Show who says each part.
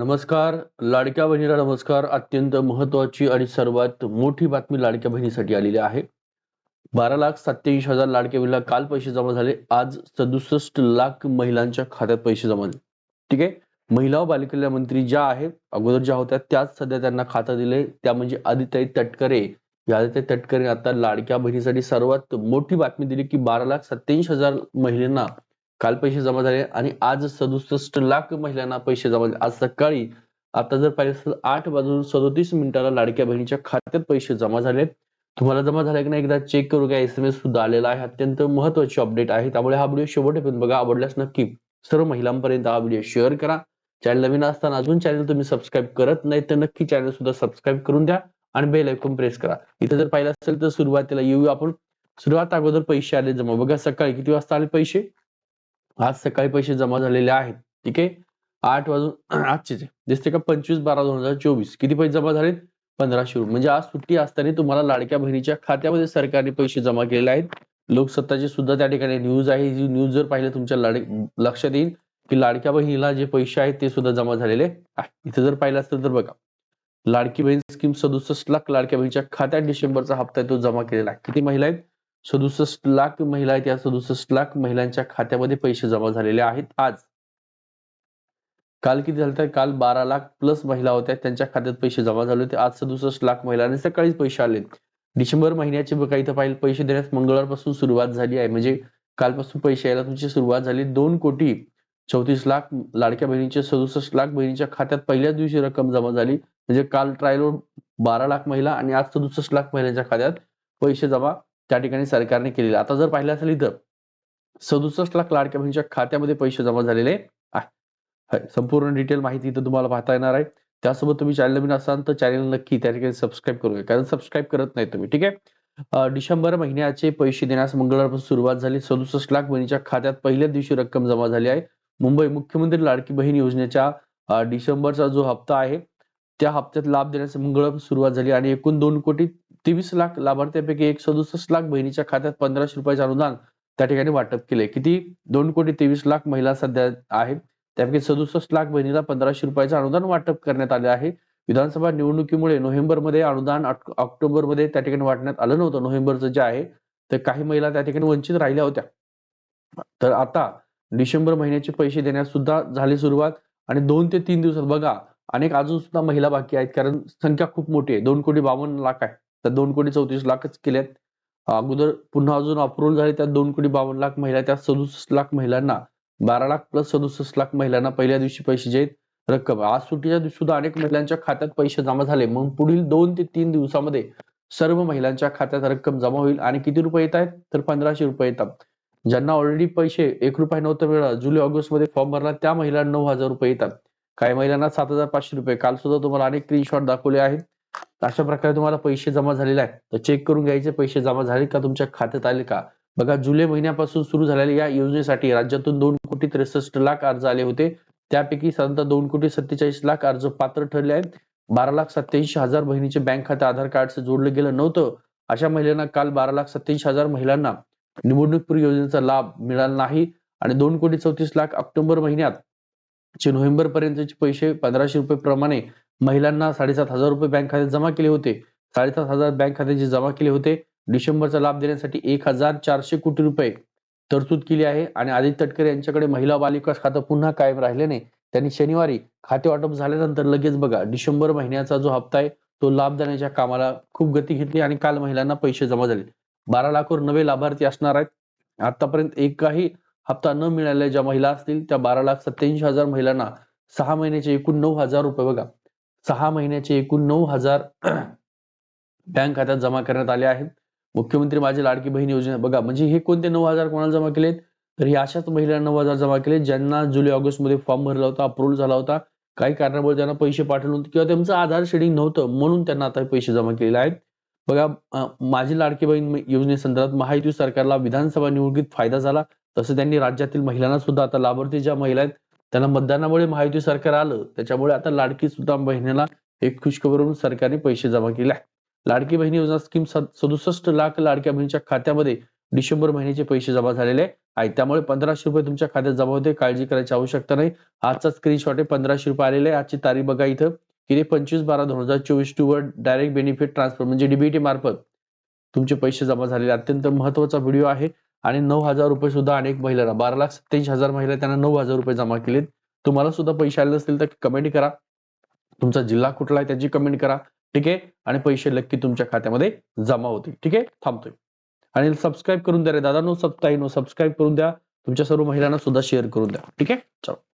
Speaker 1: नमस्कार लाडक्या बहिणीला नमस्कार. अत्यंत महत्वाची आणि सर्वात मोठी बातमी लाडक्या बहिणीसाठी आलेली आहे. बारा लाख सत्याऐंशी हजार लाडक्या बहिणीला काल पैसे जमा झाले. आज सदुसष्ट लाख महिलांच्या खात्यात पैसे जमा झाले. ठीक आहे? महिला व बालकल्याण मंत्री ज्या आहेत अगोदर ज्या होत्या त्याच सध्या त्यांना खातं दिले. त्या म्हणजे आदिताई तटकरे. या आदिताई तटकरे आता लाडक्या बहिणीसाठी सर्वात मोठी बातमी दिली की बारा लाख सत्याऐंशी हजार महिलांना काल पैसे जमा झाले आणि आज सदुसष्ट लाख महिलांना पैसे जमा झाले. आज सकाळी आता जर पाहिलं असेल आठ वाजून सदोतीस मिनिटाला लाडक्या बहिणीच्या खात्यात पैसे जमा झाले तुम्हाला जमा झाले की नाही एकदा चेक करू घ्या. एस एम एस सुद्धा आलेला आहे. अत्यंत महत्वाची अपडेट आहे. त्यामुळे हा व्हिडिओ शेवटपर्यंत बघा. आवडल्यास नक्की सर्व महिलांपर्यंत हा व्हिडिओ शेअर करा. चॅनल नवीन असताना अजून चॅनल तुम्ही सबस्क्राईब करत नाही तर नक्की चॅनल सुद्धा सबस्क्राईब करून द्या आणि बेल आयकॉन प्रेस करा. इथे जर पाहिलं असेल तर सुरुवातीला येऊ आपण. सुरुवात अगोदर पैसे आले जमा. बघा सकाळी किती वाजता आले पैसे? आज सकाळी पैसे जमा झालेले आहेत. ठीक आहे? आठ वाजून आजचे दिसते का? पंचवीस बारा दोन हजार चोवीस. किती पैसे जमा झालेत? पंधराशे रुपये. म्हणजे आज सुट्टी असताना तुम्हाला लाडक्या बहिणीच्या खात्यामध्ये सरकारने पैसे जमा केलेले आहेत. लोकसत्ताची सुद्धा त्या ठिकाणी न्यूज आहे. जी न्यूज जर पाहिलं तुमच्या लाड लक्षात येईल की लाडक्या बहिणीला जे पैसे आहेत ते सुद्धा जमा झालेले आहे इथे जर पाहिलं असेल तर बघा. लाडकी बहीण स्कीम सदुसष्ट लाख लाडक्या बहिणीच्या खात्यात डिसेंबरचा हप्ता आहे तो जमा केलेला आहे. किती महिला आहेत? सदुसष्ट लाख महिला आहेत. या सदुसष्ट लाख महिलांच्या खात्यामध्ये पैसे जमा झालेले आहेत. आज. काल किती झालं तर काल बारा लाख प्लस महिला होत्या. त्यांच्या खात्यात पैसे जमा झाले होते. आज सदुसष्ट लाख महिलांनी सकाळीच पैसे आले डिसेंबर महिन्याचे बघा इथं पाहिजे पैसे देण्यास मंगळवारपासून सुरुवात झाली आहे. म्हणजे कालपासून पैसे यायला तुमची सुरुवात झाली. दोन कोटी चौतीस लाख लाडक्या बहिणीच्या सदुसष्ट लाख बहिणीच्या खात्यात पहिल्याच दिवशी रक्कम जमा झाली. म्हणजे काल ट्रायलवर बारा लाख महिला आणि आज सदुसष्ट लाख महिलांच्या खात्यात पैसे जमा त्या ठिकाणी सरकारने केलेलं. आता जर पाहिलं असेल इथं सदुसष्ट लाख लाडक्या बहिणीच्या खात्यामध्ये पैसे जमा झालेले आहे. संपूर्ण डिटेल माहिती इथं तुम्हाला पाहता येणार आहे. त्यासोबत तुम्ही चॅनल नवीन असाल तर चॅनल नक्की त्या ठिकाणी सबस्क्राईब करू कारण सबस्क्राईब करत नाही तुम्ही ठीक आहे? डिसेंबर महिन्याचे पैसे देण्यास मंगळवारपासून सुरुवात झाली. सदुसष्ट लाख बहिणीच्या खात्यात पहिल्या दिवशी रक्कम जमा झाली आहे. मुंबई मुख्यमंत्री लाडकी बहीण योजनेच्या डिसेंबरचा जो हप्ता आहे त्या हप्त्यात लाभ देण्यास मंगळवार सुरुवात झाली आणि एकूण दोन कोटी तेवीस लाख लाभार्थ्यांपैकी एक सदुसष्ट लाख बहिणीच्या खात्यात पंधराशे रुपयाचे अनुदान त्या ठिकाणी वाटप केले. किती? दोन कोटी तेवीस लाख महिला सध्या आहेत. त्यापैकी सदुसष्ट लाख बहिणीला पंधराशे रुपयाचे अनुदान वाटप करण्यात आले आहे. विधानसभा निवडणुकीमुळे नोव्हेंबरमध्ये अनुदान ऑक्टोबरमध्ये त्या ठिकाणी वाटण्यात आलं नव्हतं. नोव्हेंबरचं जे आहे तर काही महिला त्या ठिकाणी वंचित राहिल्या होत्या. तर आता डिसेंबर महिन्याचे पैसे देण्यास सुद्धा झाली सुरुवात आणि दोन ते तीन दिवसात बघा अनेक अजून सुद्धा महिला बाकी आहेत कारण संख्या खूप मोठी आहे. दोन कोटी बावन्न लाख आहे. तर दोन कोटी चौतीस लाखच केल्यात अगोदर पुन्हा अजून अप्रुव्हल झाले त्यात दोन कोटी बावन्न लाख महिला त्यात सदुसष्ट लाख महिलांना बारा लाख प्लस सदुसष्ट लाख महिलांना पहिल्या दिवशी पैसे जे रक्कम. आज सुट्टीच्या दिवशी सुद्धा अनेक महिलांच्या खात्यात पैसे जमा झाले. मग पुढील दोन ते तीन दिवसामध्ये सर्व महिलांच्या खात्यात रक्कम जमा होईल आणि किती रुपये येत आहेत? तर पंधराशे रुपये येतात. ज्यांना ऑलरेडी पैसे एक रुपये नव्हतं मिळाला जुलै ऑगस्टमध्ये फॉर्म भरला त्या महिलांना नऊ हजार रुपये येतात. काही महिलांना सात हजार पाचशे रुपये. काल सुद्धा तुम्हाला अनेक स्क्रीनशॉट दाखवले आहेत. अशा प्रकारे तुम्हाला पैसे जमा झालेले आहेत. तर चेक करून घ्यायचे पैसे जमा झाले का तुमच्या खात्यात आले का? बघा जुलै महिन्यापासून सुरू झालेल्या या योजनेसाठी राज्यातून दोन कोटी त्रेसष्ट लाख अर्ज आले होते. त्यापैकी साधारणतः दोन कोटी सत्तेचाळीस लाख अर्ज पात्र ठरले आहेत. बारा लाख सत्याऐंशी हजार बहिणीचे बँक खाते आधार कार्डचं जोडलं गेलं नव्हतं. अशा महिलांना काल बारा लाख सत्याऐंशी हजार महिलांना निवडणूकपूर्व योजनेचा लाभ मिळाला नाही आणि दोन कोटी चौतीस लाख ऑक्टोबर महिन्यात चे नोव्हेंबर पर्यंतचे पैसे पंधराशे रुपये प्रमाणे महिलांना साडेसात हजार रुपये बँक खात्यात जमा केले होते. साडेसात हजार बँक खात्याचे जमा केले होते. डिसेंबरचा लाभ देण्यासाठी एक हजार चारशे कोटी रुपये तरतूद केली आहे आणि आदित्य तटकरे यांच्याकडे महिला बालिकास खातं पुन्हा कायम राहिले नाही त्यांनी शनिवारी खाते वाटप झाल्यानंतर लगेच बघा डिसेंबर महिन्याचा जो हप्ता आहे तो लाभ देण्याच्या कामाला खूप गती घेतली आणि काल महिलांना पैसे जमा झाले. बारा लाखवर नवे लाभार्थी असणार आहेत. आतापर्यंत एकही हप्ता न मिळालेल्या ज्या महिला असतील त्या बारा लाख सत्याऐंशी हजार महिलांना सहा महिन्याचे एकूण नऊ हजार रुपये बघा. सहा महिन्याचे एकूण नऊ हजार बँक खात्यात जमा करण्यात आले आहेत. मुख्यमंत्री माझी लाडकी बहीण योजना बघा म्हणजे हे कोणते नऊ हजार कोणाला जमा केलेत? तर हे अशाच महिलांना नऊ हजार जमा केले ज्यांना जुलै ऑगस्टमध्ये फॉर्म भरला होता अप्रूव्ह झाला होता. काही कारणामुळे त्यांना पैसे पाठवले होते किंवा त्यांचं आधार शेडिंग नव्हतं म्हणून त्यांना आता पैसे जमा केलेले आहेत. बघा माझी लाडकी बहीण योजनेसंदर्भात महायुती सरकारला विधानसभा निवडणुकीत फायदा झाला. तसं त्यांनी राज्यातील महिलांना सुद्धा आता लाभार्थी ज्या महिला आहेत त्यांना मतदानामुळे महायुती सरकार आलं. त्याच्यामुळे आता लाडकी सुद्धा बहिणीला एक खुशखबरून सरकारने पैसे जमा केले लाडकी बहिणी योजना स्कीम सदुसष्ट लाख लाडक्या बहिणीच्या खात्यामध्ये डिसेंबर महिन्याचे पैसे जमा झालेले आहेत. त्यामुळे पंधराशे रुपये तुमच्या खात्यात जमा होते. काळजी करायची आवश्यकता नाही. आजचा स्क्रीनशॉट आहे. पंधराशे रुपये आलेले आहे आजची तारीख बघा इथं. किती? पंचवीस बारा दोन हजार चोवीस टू वर डायरेक्ट बेनिफिट ट्रान्सफर म्हणजे डीबीटी मार्फत तुमचे पैसे जमा झालेले अत्यंत महत्त्वाचा व्हिडिओ आहे. आणि नऊ हजार रुपये सुद्धा अनेक महिलांना बारा लाख सत्याऐंशी हजार महिला त्यांना नऊ हजार रुपये जमा केलेत. तुम्हाला सुद्धा पैसे आले नसतील तर कमेंट करा. तुमचा जिल्हा कुठला आहे त्याची कमेंट करा. ठीक आहे? आणि पैसे नक्की तुमच्या खात्यामध्ये जमा होतील. ठीक आहे? थांबतोय. आणि सबस्क्राईब करून द्या रे दादा. नो सबस्क्राईब नो सबस्क्राईब करून द्या. तुमच्या सर्व महिलांना सुद्धा शेअर करून द्या. ठीक आहे? चलो.